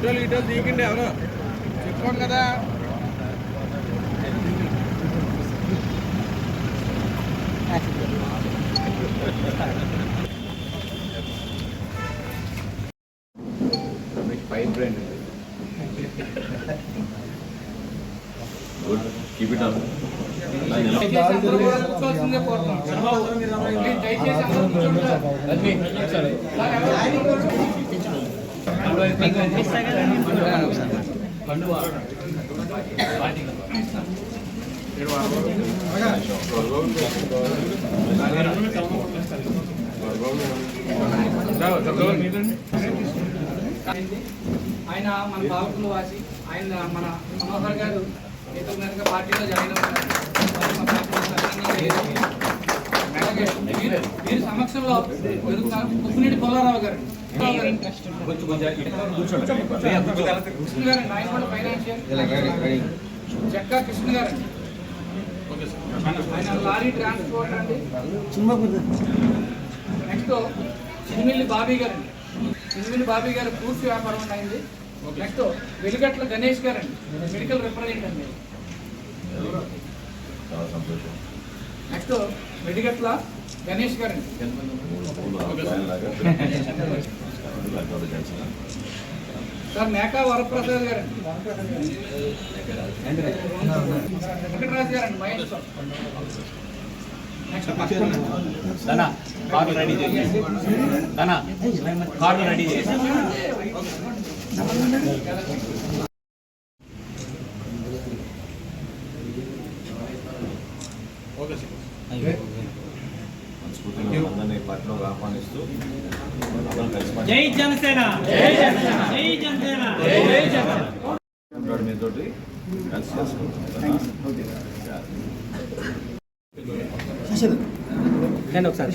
ఫోటోలు గిటోలు దిగండి ఎవరు చెప్పుకోండి కదా. Fine brand good keep it up దయచేసి ఆయన మన పాలకుల వాసి ఆయన మన మనోహర్ గారు ఇతర పార్టీలో జాయిన్ అవుతున్నారు సమక్షంలో జరుగుతున్న కుప్పినేటి పుల్లారావు గారు. కృష్ణ ఫైనాన్షియల్ చెక్కా కృష్ణ గారు. ఆయన లారీ ట్రాన్స్పోర్ట్ అండి. నెక్స్ట్ చిన్మిల్లి బాబీ గారు. చిన్మిల్లి బాబీ గారు పూర్తి వ్యాపారం ఉన్నాయండి నెక్స్ట్ వెలిగట్ల గణేష్ గారు అండి. మెడికల్ రిప్రజెంట్ అండి. చాలా సంతోషం. నెక్స్ట్ వెలిగట్ల గణేష్ గారు అండి సార్ మేకా వరప్రసాద్ గారు అండి వెంకటరాజు గారు అండి మహేష్ నెక్స్ట్ ధన కార్డు రెడీ చేసి ధన కార్డు రెడీ చేసి మనస్ఫూర్తిగా అందరినీ పార్టీలోకి ఆహ్వానిస్తూ అందరం కలిసి పని జై జనసేన! జై జనసేన! జై జనసేన! జై జనసేన! ఉంటాడు మీతోటి కలిసి చేసుకుంటాం నేను ఒకసారి.